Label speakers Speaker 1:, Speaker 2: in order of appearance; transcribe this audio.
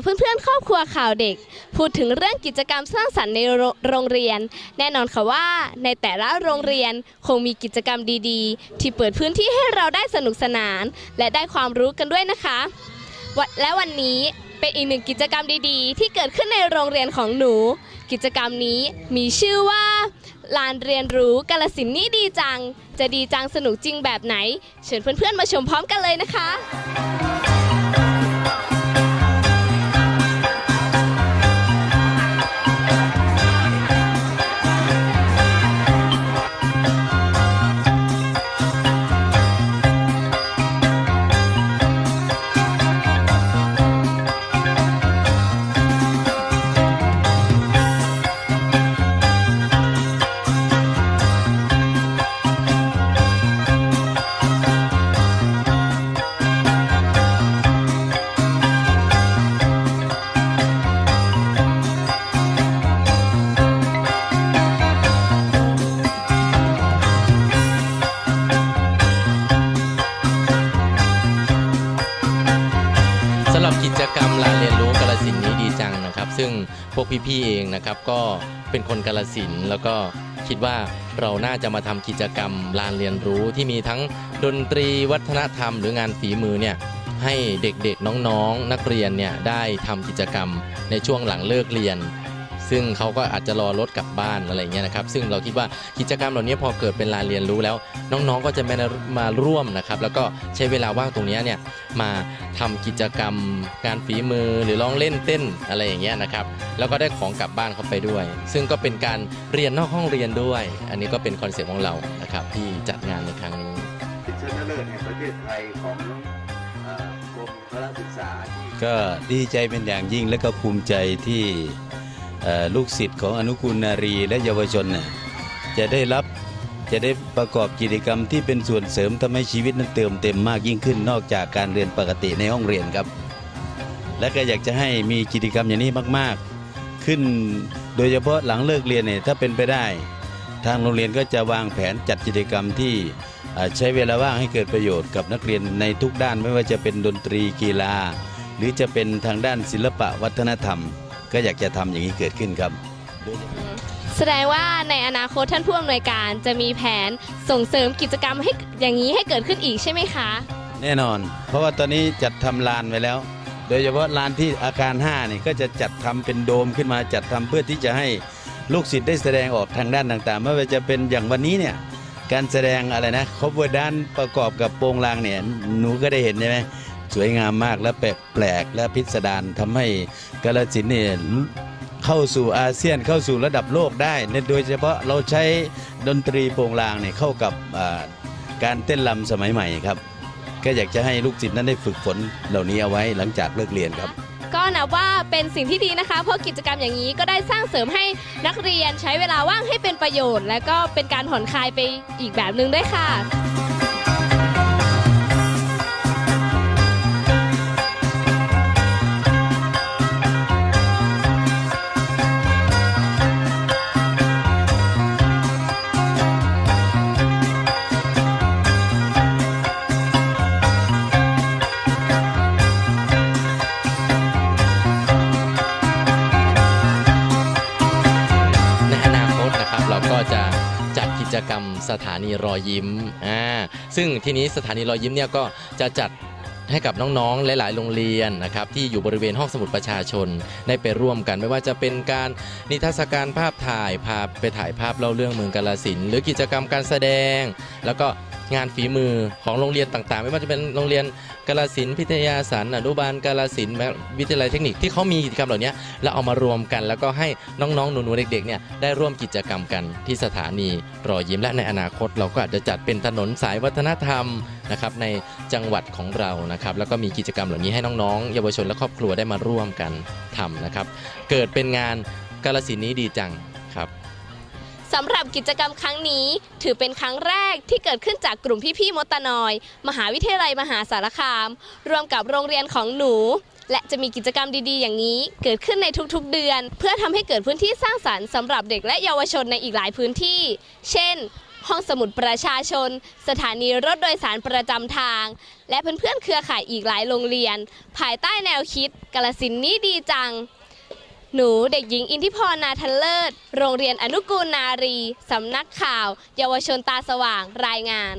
Speaker 1: เพื่อนๆ ครอบครัวข่าวเด็ก พูดถึงเรื่องกิจกรรมสร้างสรรค์ในโรงเรียน แน่นอนค่ะว่าในแต่ละโรงเรียนคงมีกิจกรรมดีๆ ที่เปิดพื้นที่ให้เราได้สนุกสนาน และได้ความรู้กันด้วยนะคะ และวันนี้เป็นอีกหนึ่งกิจกรรมดีๆ ที่เกิดขึ้นในโรงเรียนของหนู กิจกรรมนี้มีชื่อว่าลานเรียนรู้กาลสินนี่ดีจัง จะดีจังสนุกจริงแบบไหน เชิญเพื่อนๆมาชมพร้อมกันเลยนะคะ
Speaker 2: จังนะครับ ซึ่งพวกพี่ๆเองนะครับก็เป็นคนกาลสินธุ์แล้วก็คิดว่าเราน่าจะมาทำกิจกรรมลานเรียนรู้ที่มีทั้งดนตรีวัฒนธรรม หรืองานฝีมือเนี่ยให้เด็กๆน้องๆนักเรียนเนี่ยได้ทำกิจกรรมในช่วงหลังเลิกเรียน ซึ่งเขาก็อาจจะรอรถกลับบ้านอะไรเงี้ยนะครับ ซึ่งเราคิดว่ากิจกรรมเหล่านี้พอเกิดเป็นลานเรียนรู้แล้ว น้องๆก็จะมามาร่วมนะครับ แล้วก็ใช้เวลาว่างตรงเนี้ยเนี่ยมาทำกิจกรรมการฝีมือหรือร้องเล่นเต้นอะไรอย่างเงี้ยนะครับ แล้วก็ได้ของกลับบ้านเขาไปด้วย ซึ่งก็เป็นการเรียนนอกห้องเรียนด้วย อันนี้ก็เป็นคอนเซ็ปต์ของเรานะครับที่จัดงานในครั้งนี้
Speaker 3: เป็นชนะเลิศแห่งประเทศไทยของเอ่อกรมพละศึกษาที่
Speaker 4: ก็ดีใจเป็นอย่างยิ่งและก็ภูมิใจที่เอ่อ ลูกศิษย์ของอนุกูลนารีและเยาวชนน่ะจะได้รับจะได้ประกอบกิจกรรมที่เป็นส่วนเสริมทำให้ชีวิตนั้นเติมเต็มมากยิ่งขึ้นนอกจากการเรียนปกติในห้องเรียนครับ และก็อยากจะให้มีกิจกรรมอย่างนี้มาก ๆ ขึ้นโดยเฉพาะหลังเลิกเรียนเนี่ยถ้าเป็นไปได้ ทางโรงเรียนก็จะวางแผนจัดกิจกรรมที่ใช้เวลาว่างให้เกิดประโยชน์กับนักเรียนในทุกด้านไม่ว่าจะเป็นดนตรีกีฬา หรือจะเป็นทางด้านศิลปะวัฒนธรรม ก็อยากจะทำอย่างนี้เกิดขึ้นครับ
Speaker 1: แสดงว่าในอนาคตท่านผู้อำนวยการจะมีแผนส่งเสริมกิจกรรมให้อย่างนี้ให้เกิดขึ้นอีกใช่ไหมคะ
Speaker 4: แน่นอน เพราะว่าตอนนี้จัดทำลานไว้แล้ว โดยเฉพาะลานที่อาคาร5นี่ก็จะจัดทำเป็นโดมขึ้นมาจัดทำเพื่อที่จะให้ลูกศิษย์ได้แสดงออกทางด้านต่างๆไม่ว่าจะเป็นอย่างวันนี้เนี่ยการแสดงอะไรนะครบเวอร์ด้านประกอบกับโปรงลางเนี่ยหนูก็ได้เห็นใช่ไหม สวยงามมากและแปลกแปลกและพิสดารทำให้กาลสินเนี่ยเข้าสู่อาเซียนเข้าสู่ระดับโลกได้เนี่ยโดยเฉพาะเราใช้ดนตรีโปรงลางเนี่ยเข้ากับการเต้นรำสมัยใหม่ครับ ก็อยากจะให้ลูกศิษย์นั้นได้ฝึกฝนเหล่านี้เอาไว้หลังจากเลิกเรียนครับ
Speaker 1: ก็นับว่าเป็นสิ่งที่ดีนะคะ เพราะกิจกรรมอย่างนี้ก็ได้สร้างเสริมให้นักเรียนใช้เวลาว่างให้เป็นประโยชน์ และก็เป็นการผ่อนคลายไปอีกแบบหนึ่งด้วยค่ะ
Speaker 2: เราก็จะจัดกิจกรรมสถานีรอยยิ้มอ่าซึ่งทีนี้สถานีรอยยิ้มเนี่ยก็จะจัดให้กับน้องๆ หลาย ๆ โรงเรียนนะครับที่อยู่บริเวณห้องสมุดประชาชนได้ไปร่วมกัน ไม่ว่าจะเป็นการนิทรรศการภาพถ่ายพาไปถ่ายภาพเล่าเรื่องเมืองกาลสินหรือกิจกรรมการแสดง แล้วก็ งานฝีมือของโรงเรียนต่างๆ ไม่ว่าจะเป็นโรงเรียนกาลสินพิทยาสันอนุบาลกาลสินวิทยาลัยเทคนิคที่เขามีกิจกรรมเหล่านี้แล้วเอามารวมกัน แล้วก็ให้น้องๆหนูๆเด็กๆเนี่ยได้ร่วมกิจกรรมกันที่สถานีรอยยิ้มและในอนาคต เราก็อาจจะจัดเป็นถนนสายวัฒนธรรมนะครับในจังหวัดของเรานะครับแล้วก็มีกิจกรรมเหล่านี้ให้น้องๆ เยาวชนและครอบครัวได้มาร่วมกันทำนะครับ เกิดเป็นงานกาลสินนี้ดีจังครับ
Speaker 1: สำหรับกิจกรรมครั้งนี้ ถือเป็นครั้งแรกที่เกิดขึ้นจากกลุ่มพี่ๆมตนอย มหาวิทยาลัยมหาสารคาม รวมกับโรงเรียนของหนู และจะมีกิจกรรมดีๆ อย่างนี้ เกิดขึ้นในทุกๆเดือน เพื่อทำให้เกิดพื้นที่สร้างสรรค์สำหรับเด็กและเยาวชนในอีกหลายพื้นที่ เช่น ห้องสมุดประชาชน สถานีรถโดยสารประจำทาง และเพื่อนๆเครือข่ายอีกหลายโรงเรียน ภายใต้แนวคิดกาลสินนี้ดีจัง หนูเด็กหญิงอินทิพรนาทันเลิศ โรงเรียนอนุกูลนารี สำนักข่าว เยาวชนตาสว่างรายงาน